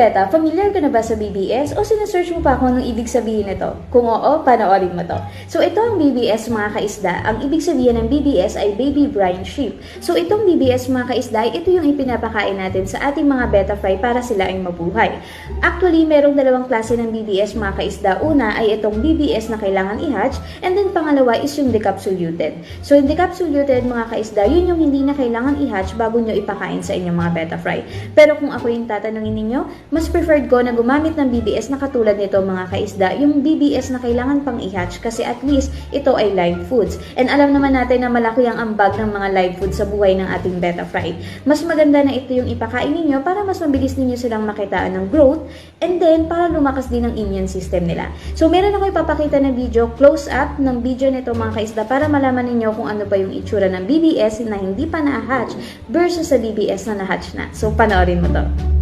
Beta, familiar ka na ba sa BBS o sinesearch mo pa kung anong ibig sabihin nito? Kung oo, panoorin mo to. So ito ang BBS mga kaisda. Ang ibig sabihin ng BBS ay Baby Brine Sheep. So itong BBS mga kaisda, ito yung ipinapakain natin sa ating mga beta fry para sila ay mabuhay. Actually, merong dalawang klase ng BBS mga kaisda. Una ay itong BBS na kailangan i-hatch and then pangalawa is yung decapsulated. So yung decapsulated mga kaisda, yun yung hindi na kailangan i-hatch bago nyo ipakain sa inyong mga beta fry. Pero kung ako yung tatanungin ninyo, mas preferred ko na gumamit ng BBS na katulad nito mga kaisda, yung BBS na kailangan pang i-hatch kasi at least ito ay live foods. And alam naman natin na malaki ang ambag ng mga live foods sa buhay ng ating beta fry. Mas maganda na ito yung ipakain ninyo para mas mabilis ninyo silang makitaan ng growth and then para lumakas din ang immune system nila. So meron ako ipapakita na video, close up ng video nito mga kaisda para malaman ninyo kung ano pa yung itsura ng BBS na hindi pa na-hatch versus sa BBS na na-hatch na. So panoorin mo to.